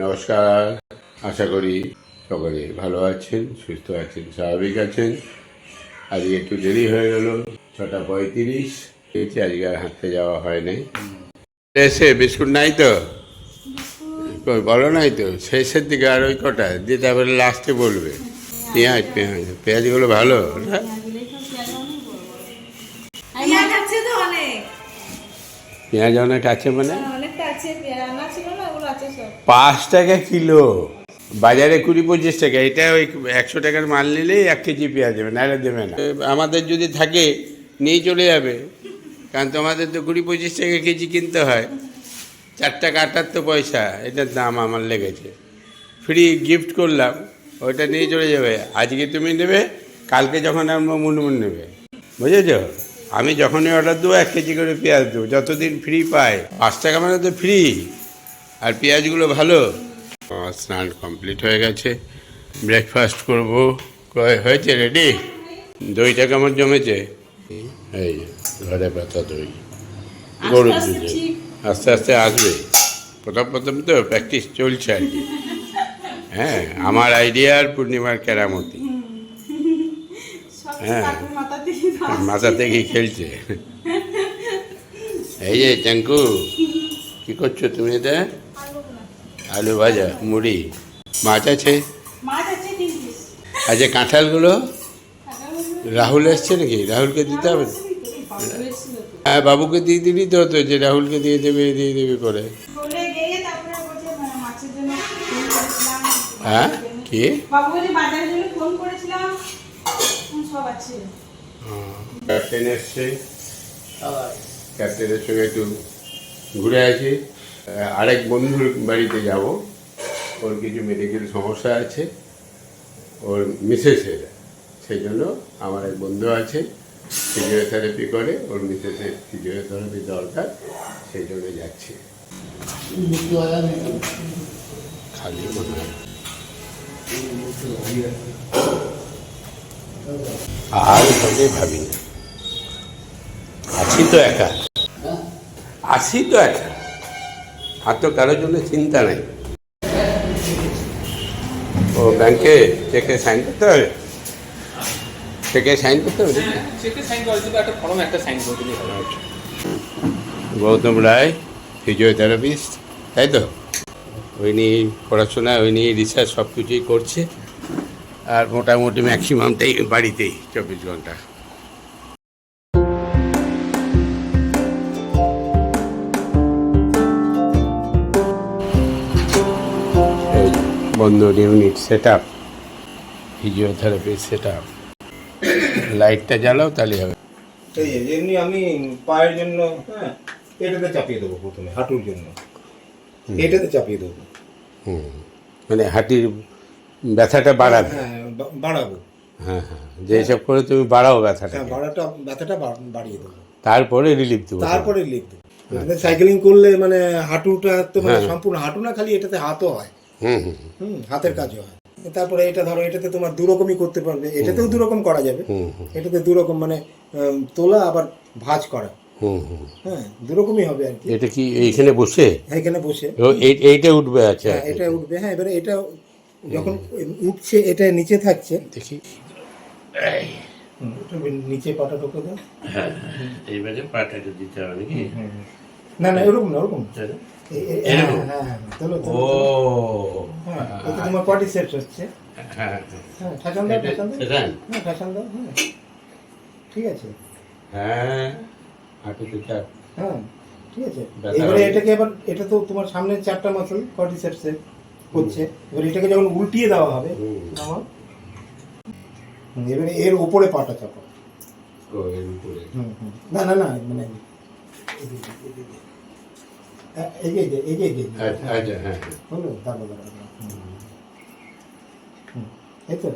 নমস্কার। আশা করি সকলে ভালো আছেন সুস্থ আছেন স্বাভাবিক আছেন। আজকে একটু দেরি হয়ে গেল ছটা পঁয়ত্রিশ। পেয়েছি আজকে আর হাঁটতে যাওয়া হয় নাই। এসে বিস্কুট নাই তো? বলো নাই তো শেষের দিকে আর ওই কটা? দিয়ে তারপরে লাস্টে বলবে। পেঁয়াজ পেঁয়াজ পেঁয়াজগুলো ভালো? না পেঁয়াজ অনেক। পেঁয়াজ অনেক আছে মানে? পাঁচ টাকা কিলো। বাজারে কুড়ি পঁচিশ টাকা এটা ওই একশো টাকার মাল নিলেই এক কেজি পেঁয়াজ দেবে নাহলে দেবে না। আমাদের যদি থাকে নিয়ে চলে যাবে। কারণ তোমাদের তো কুড়ি পঁচিশ টাকা কেজি কিনতে হয়। চার টাকা আটাত্তর পয়সা এটার দাম আমার লেগেছে। ফ্রি গিফট করলাম ওইটা নিয়ে চলে যাবে। আজকে তুমি নেবে কালকে যখন আমার মুনমুন নেবে। বুঝেছ? আমি যখনই অর্ডার দেবো এক কেজি করে পেঁয়াজ দেবো। যতদিন ফ্রি পাই পাঁচ টাকা মানে তো ফ্রি আর পেঁয়াজগুলো ভালো। স্নান কমপ্লিট হয়ে গেছে। ব্রেকফাস্ট করব। কয় হয়েছে রেডি দইটা কেমন জমেছে। এই ঘরে পাতা দই। গরুর আস্তে দুধে আস্তে আস্তে আসবে। প্রথম প্রথম তো প্র্যাকটিস চলছে আর কি। হ্যাঁ আমার আইডিয়া আর পূর্ণিমার কেরামতি। হ্যাঁ। মাথা থেকে খেলছে। এই যে চাঙ্কু কি করছ তুমি এটা? আলু ভাজা মুড়ি। মাছ আছে? আচ্ছা কাঁঠালগুলো? রাহুল এসছে নাকি? রাহুলকে দিতে হবে? হ্যাঁ বাবুকে দিয়ে দিবি তো হতো যে রাহুলকে দিয়ে দেবে দিয়ে দেবে করে হ্যাঁ কি? বাবু ফোন করেছিলাম। সব আছে। ক্যাপ্টেন এসছে। ক্যাপ্টেনের সঙ্গে একটু ঘুরে আসি। আরেক বন্ধুর বাড়িতে যাব। ওর কিছু মেডিকেল সমস্যা আছে। ওর মিসেসের সেই জন্য আমার এক বন্ধু আছে ফিজিওথেরাপি করে। ওর মিসেসের ফিজিওথেরাপি দরকার। সেই জন্য যাচ্ছি। খালি মনে হয় আর তোকে ভাবি না। আছি তো একা। আছি তো একা। আর তো কারোর জন্য চিন্তা নাই। ও ব্যাংকে চেকে সাইন করতে হবে? চেকে সাইন করতে হবে আচ্ছা। গৌতম রায় ফিজিওথেরাপিস্ট তাই তো? ওই নিয়ে পড়াশোনা ওই নিয়ে রিসার্চ সব কিছুই করছে। আর মোটামুটি ম্যাক্সিমামটাই বাড়িতেই চব্বিশ ঘণ্টা। এই বন্ধুর unit set up physiotherapy set up লাইটটা জ্বালাও তাহলে হবে। এই এমনি আমি পায়ের জন্য হ্যাঁ এটাতে চাপিয়ে দেবো প্রথমে হাঁটুর জন্য। এটাতে চাপিয়ে দেবো। হুম। মানে হাঁটির ব্যথাটা বাড়াবে। হ্যাঁ বাড়াবো। হ্যাঁ হ্যাঁ যে হিসাব করে তুমি বাড়াও ব্যথাটা হ্যাঁ বাড়াটা ব্যথাটা বাড়িয়ে দেবো। তারপরে রিলিফ দেবো তারপরে লিখব সাইকেলিং করলে মানে হাঁটুটা তো মানে হ্যাঁ। সম্পূর্ণ হাঁটু না খালি এটাতে হাতও হয়। হুম হুম হুম। হাতের কাজও হয়। তারপরে এটা ধরো এটাতে তোমার দুরকমই করতে পারবে। এটাতেও দুরকম করা যাবে। এটাতে দুরকম মানে তোলা আবার ভাঁজ করা। হ্যাঁ দুরকমই হবে আর কি। এটা কি এইখানে বসে? এখানে বসে। এইটা উঠবে আচ্ছা হ্যাঁ এটা উঠবে। হ্যাঁ এবারে এটা যখন উঠছে এটা নিচে থাকছে। দেখি। নিচে পাটা ঢোকে দাও। হ্যাঁ এইবারে পাটাটা দিতে হবে নাকি? না না এরকম না ওরকম হ্যাঁ এরকম? হ্যাঁ হ্যাঁ ও। তোলো হ্যাঁ এতে তোমার পটি সেট হচ্ছে। হ্যাঁ হ্যাঁ ঠাসান দাও এটা- ঠাসান দাও। হ্যাঁ ঠাসান দাও হ্যাঁ। ঠিক আছে। হ্যাঁ হ্যাঁ ঠিক আছে। এবারে হবে। এটাকে এবার এটা তো তোমার সামনে চারটা মাসল পটি সেটসে হচ্ছে এবার এটাকে যখন উল্টিয়ে দেওয়া হবে। এবারে এর উপরে পাটা চাপা ও এর উপরে হুম, হুম। না না না মানে। হ্যাঁ, এগিয়ে যে এগিয়ে যে আচ্ছা আচ্ছা হ্যাঁ হ্যাঁ হলো এই তো।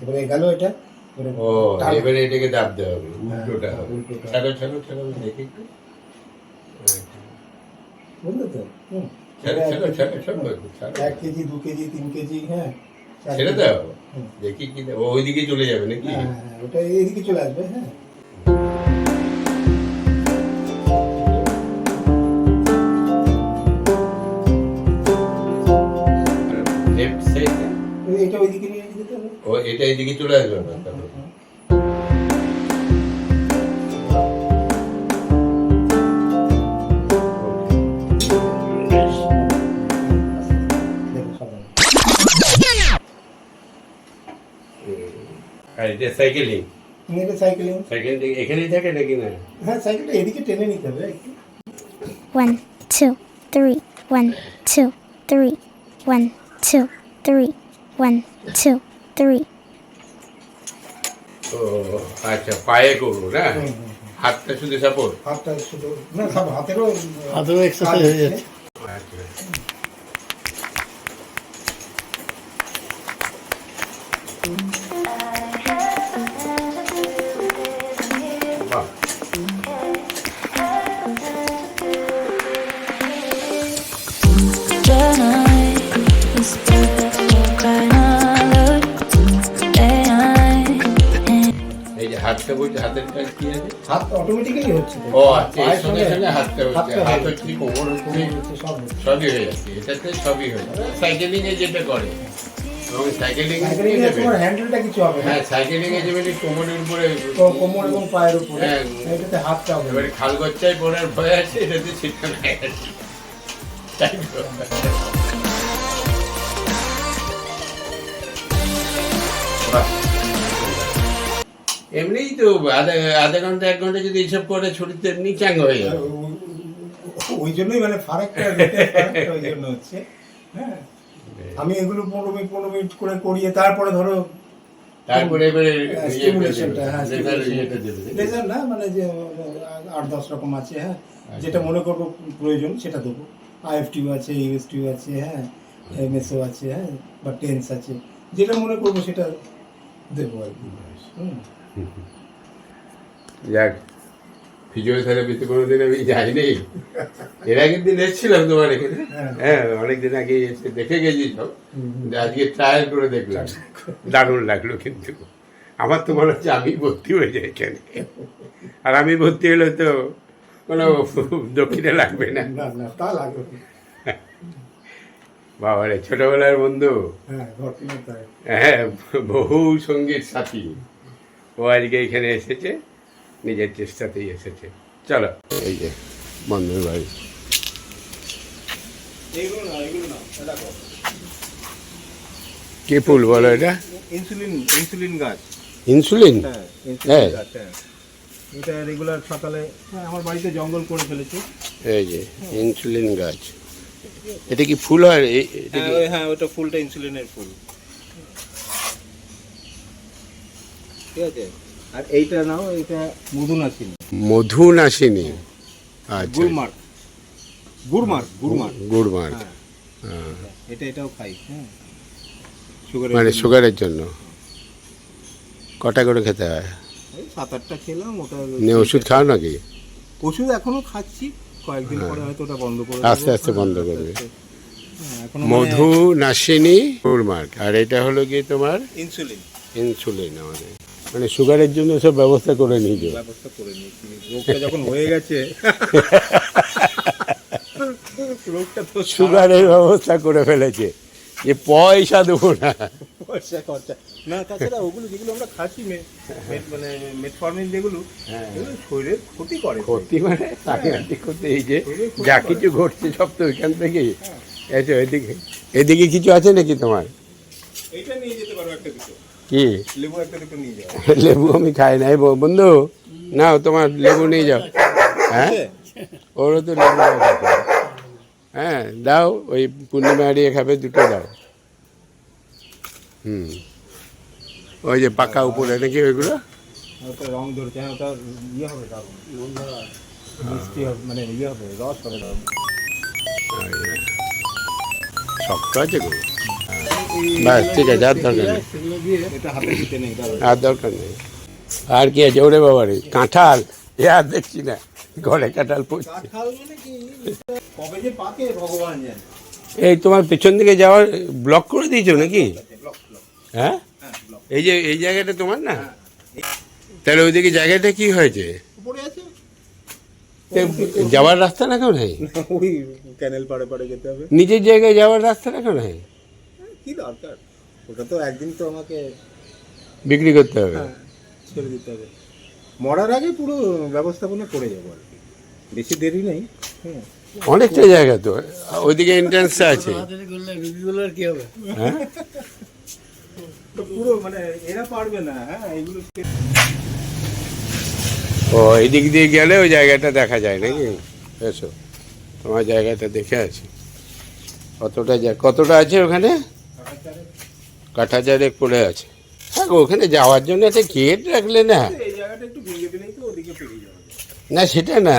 এবারে গেল এটা এবারে ও এবারে এটাকে দাবতে হবে উল্টোটা হবে উল্টোটা। ছাড়ো ছাড়ো ছাড়ো দেখি একটু বুঝলে তো হুম। এক কেজি দু কেজি তিন কেজি হ্যাঁ। ছেড়ে। দাও। দেখি কি ওইদিকে চলে যাবে নাকি? হ্যাঁ হ্যাঁ, ওটা এইদিকে চলে আসবে হ্যাঁ। লেফট সাইডে এটা ওইদিকে নিয়ে যেতে হবে। ও এটা এদিকে চলে আসবে না আর এটা সাইকেলিং এটা সাইকেলিং সাইকেল এখানেই থাকে নাকি না হ্যাঁ সাইকেলটা এদিকে টেনে নিতে হবে একটু One, two, three. One, two, three. One, two, three. One, two, three. ও আচ্ছা পায়ে করব না হাতটা শুধু সাপোর্ট হাতটা শুধু না হাতেরও হাতেরও exercise হয়ে যাচ্ছে। আচ্ছা হাতটা বলছে হাতের কাজ কি আছে? হাত অটোমেটিক্যালি হচ্ছে ও আচ্ছা এর সঙ্গে সঙ্গে হাতটা হচ্ছে হাত হচ্ছে। কোমর হচ্ছে সবই হয়ে যাচ্ছে এটাতে সবই হয়ে যাচ্ছে। সাইকেলিং এ যেটা করে এবং সাইকেলিং সাইকেলিং এ তোমার হ্যান্ডেলটা কিছু হবে হ্যাঁ সাইকেলিং এ যেমনি কোমরের উপরে কোমর এবং পায়ের উপরে। হ্যাঁ। এটাতে হাতটা হবে। এবারে খালগচ্চায় পড়ার ভয় আছে এটাতে সেটা নাই তাই এমনিই তো আধা আধা ঘণ্টা এক ঘণ্টা যদি এইসব করে ছুটিতে এমনি চাঙ্গ হয়ে যাবে ওই জন্যই মানে ফারাকটা ওই জন্য হচ্ছে হ্যাঁ। আমি এগুলো পনেরো মিনিট পনেরো মিনিট করে করিয়ে তারপরে ধরো তারপরে এবারে হ্যাঁ লেজার দেবে লেজার না মানে যে আট দশ রকম আছে হ্যাঁ। যেটা মনে করব প্রয়োজন সেটা দেবো। আইএফটিউ আছে ইউএসটিউ আছে হ্যাঁ এমএসও আছে হ্যাঁ বা টেন্স আছে যেটা মনে করব সেটা দেবো আর কি। হুম। যাক ফিজিওথেরাপিতে কোনোদিন আমি যাইনি। এর আগের দিন এসেছিলাম তোমার। এখানে হ্যাঁ। অনেকদিন আগে এসে দেখে গেছি সব। আজকে ট্রায়াল করে দেখলাম। দারুণ লাগল কিন্তু। আমার তো মনে হচ্ছে আমি ভর্তি হয়ে যাই এখানে। আর আমি ভর্তি হলে তো কোনো দক্ষিণে লাগবে না। তা লাগবে না। বাবারে ছোটবেলার বন্ধু। হ্যাঁ হ্যাঁ বহু সংগীত সাথী। ও আজকে এখানে এসেছে নিজের চেষ্টাতেই এসেছে। চলো। এই যে বন্ধুর বাড়ি। কি ফুল বলো এটা? ইনসুলিন ইনসুলিন গাছ। ইনসুলিন? হ্যাঁ হ্যাঁ। এটা রেগুলার সকালে হ্যাঁ, আমার বাড়িতে জঙ্গল করে ফেলেছে। এই যে ইনসুলিন গাছ। এটা কি ফুল হয়? এটা হ্যাঁ হ্যাঁ ওটা ফুলটা ইনসুলিনের ফুল। ঠিক আছে? আর এইটা নাও এইটা মধুনাশিনী মধু নাসিনী আচ্ছা। গুড়মার্ক গুড়মার্ক গুড়মার্ক গুড়মার্ক হ্যাঁ। এটা এটাও খাই হ্যাঁ। মানে সুগারের জন্য? কটা করে খেতে হয়? সাত আটটা খেলাম ওটা নিয়ে ওষুধ খাও নাকি? ওষুধ এখনও খাচ্ছি কয়েকদিন পরে হয়তো ওটা বন্ধ করে আস্তে আস্তে বন্ধ করবে। হ্যাঁ, মধু নাসিনী আর এটা হলো কি তোমার? ইনসুলিন। ইনসুলিন আমাদের। মানে সুগারের জন্য সব ব্যবস্থা করে নিয়েছে ব্যবস্থা করে নিয়েছি রোগটা যখন হয়ে গেছে রোগটা তো সুগারের ব্যবস্থা করে ফেলেছে। যে পয়সা দেবো না। পয়সা খরচা। না তাছাড়া ওগুলো যেগুলো আমরা খাচ্ছি মানে মেটফর্মিন যেগুলো হ্যাঁ। শরীরের ক্ষতি করে। ক্ষতি মানে সাংঘাতিক ক্ষতি এই যে যা কিছু ঘটছে সব তো ওইখান থেকে এসো এদিকে এদিকে কিছু আছে নাকি তোমার? এটা নিয়ে যেতে পারো একটা দুটো। কি? লেবু আমি খাই নাই ব- বন্ধু। নাও তোমার লেবু নিয়ে যাও। হ্যাঁ? ওরও তো লেবু হ্যাঁ দাও ওই পূর্ণিমা হারিয়ে খাবে দুটো দাও। হুম। ওই যে পাকা উপরে নাকি ওইগুলো? রং ধরছে হ্যাঁ ওটা ইয়ে হবে মিষ্টি হবে মানে ইয়ে হবে রস হবে শক্ত আছে ব্যাস ঠিক আছে আর দরকার নেই। আর দরকার নেই। আর কি আছে? ওরে বাবারে কাঁঠাল? এ আর দেখছি না ঘরে কাঁঠাল পড়ছে। এই তোমার পেছন দিকে যাওয়ার ব্লক করে দিয়েছ নাকি? হ্যাঁ? হ্যাঁ এই যে এই জায়গাটা তোমার না? তাহলে ওইদিকে জায়গাটা কি হয়েছে? যাওয়ার রাস্তা না কেউ নেই ওই ক্যানেল পাড়ে পাড়ে যেতে হবে। নিজের জায়গায় যাওয়ার রাস্তা না কেউ নেই কি দরকার? ওটা তো একদিন তো আমাকে বিক্রি করতে হবে। হ্যাঁ, ছেড়ে দিতে হবে। মরার আগে পুরো ব্যবস্থাপনা করে যাব আর কি। বেশি দেরি নেই। হ্যাঁ অনেকটা জায়গা তো। ওইদিকে এন্ট্রান্সটা আছে। রুগীগুলোর কি হবে? হ্যাঁ? তো পুরো মানে এরা পারবে না হ্যাঁ এগুলো ও এদিক দিয়ে গেলে ওই জায়গাটা দেখা যায় নাকি? এসো। তোমার জায়গাটা দেখে আছি কতটা যা কতটা আছে ওখানে? কাঠা চারেক পড়ে আছে। হ্যাঁ ওখানে যাওয়ার জন্য একটা গেট রাখলে না। না সেটা না।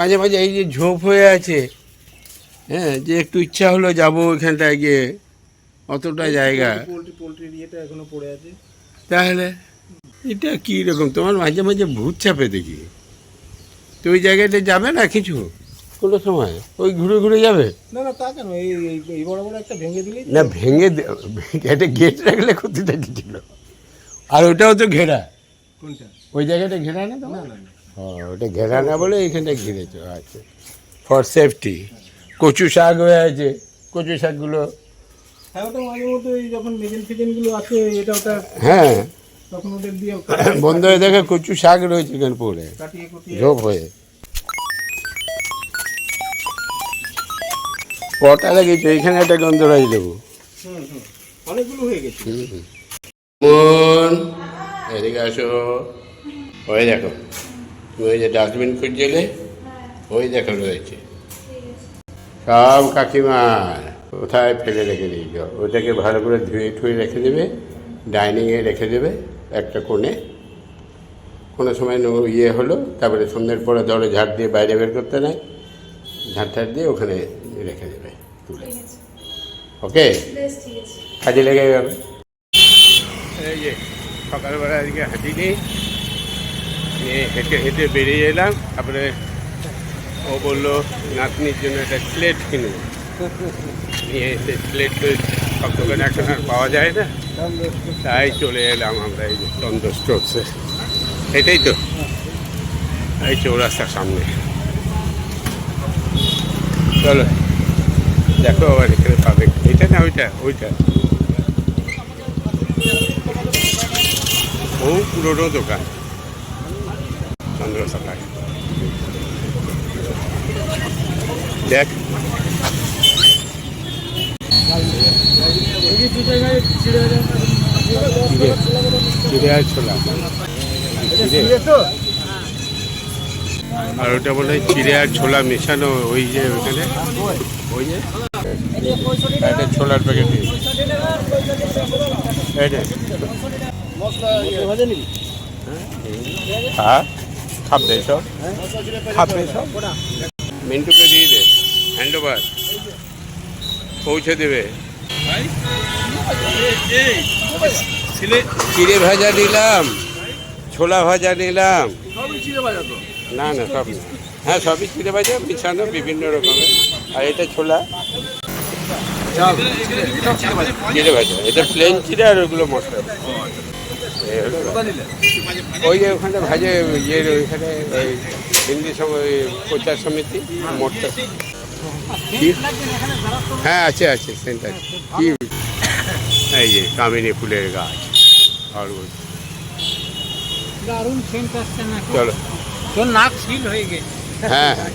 মাঝে মাঝে এই যে ঝোপ হয়ে আছে হ্যাঁ যে একটু ইচ্ছা হলো যাব ওইখানটায় গিয়ে অতটা জায়গা। এখনও পড়ে আছে। তাহলে এটা কি রকম? তোমার মাঝে মাঝে ভূত চাপে দেখি। তো ওই জায়গাটা যাবে না কিছু? কোনো সময়? ওই ঘুরে ঘুরে যাবে? না না তা কেন? এই বড় বড় একটা ভেঙে দিলেই তো- না ভেঙে একটা গেট রাখলে ক্ষতিটা কি ছিল? আর ওটাও তো ঘেরা। কোনটা? ওই জায়গাটা ঘেরা না তোমার। ও ওটা ঘেরা না বলে এইখানটা ঘিরেছো আচ্ছা। ফর সেফটি কচু শাক হয়ে আছে কচু শাকগুলো। হ্যাঁ ওটা মাঝে মধ্যে যখন মেজেন ফেজেন আছে এটা ওটা হ্যাঁ। তখন ওদের দিয়ে বন্ধ হয়ে দেখে কচু শাক রয়েছে এখানে পড়ে। ঝোপ হয়ে। কটা লাগিয়েছো? এখানে একটা গন্ধরাজ দেবো। অনেকগুলো হয়ে গেছে। মন এদিকে আসো। ওই দেখো। তুমি ওই যে ডাস্টবিন খুঁজছিলে? ওই দেখো রয়েছে। সব কাকিমার কোথায় ফেলে রেখে দিয়েছ? ওটাকে ভালো করে ধুয়ে ঠুয়ে রেখে দেবে ডাইনিংয়ে রেখে দেবে একটা কোণে। কোনো সময় নো- ইয়ে হলো তারপরে সন্ধ্যের পরে ধরো ঝাড় দিয়ে বাইরে বের করতে নেয়। ঝাড় ঠাড় দিয়ে ওখানে রেখে দেবে তুলে। ওকে কাজে লেগে যাবে এই যে সকালবেলা আজকে হাঁটি নিয়ে হেঁটে হেঁটে বেরিয়ে এলাম। তারপরে ও বলল নাতনির জন্য একটা স্লেট কিনবো। নিয়ে এসে স্লেট তো সব দোকানে এখন আর পাওয়া যায় না। তাই চলে এলাম আমরা এই যে চন্দ্র স্টোরসে। এটাই তো। এই চৌরাস্তার সামনে। চলো। দেখো আবার এখানে পাবে। এটা না ওইটা? ওইটা। ও পুরোনো দোকান। চন্দ্রসকায় দেখ। আর ওটা বলে চিড়ে আর ছোলা মেশানো ওই যে ওখানে ওই যে। একটা ছোলার প্যাকেট হ্যাঁ? খাবে সব। খাবে সব। মিন্টুকে দিয়ে দে। হ্যান্ড ওভার পৌঁছে দেবে। চিড়ে ভাজা নিলাম। ছোলা ভাজা নিলাম। না না, সব হ্যাঁ সবই চিড়ে ভাজা, মিশানো বিভিন্ন রকমের। আর এটা ছোলা। চিড়ে ভাজা এটা প্লেন আর ওগুলো মশলা। ওই যে ওখানে ভাজে ইয়ের ওইখানে ওই হিন্দি সময় প্রচার সমিতি মোটটা হ্যাঁ আছে আছে সেন্টার কি? এই যে কামিনী ফুলের গাছ আর দারুণ সেন্ট আসছে না চলো। তোর নাক সিল হয়ে গেছে। হ্যাঁ হ্যাঁ।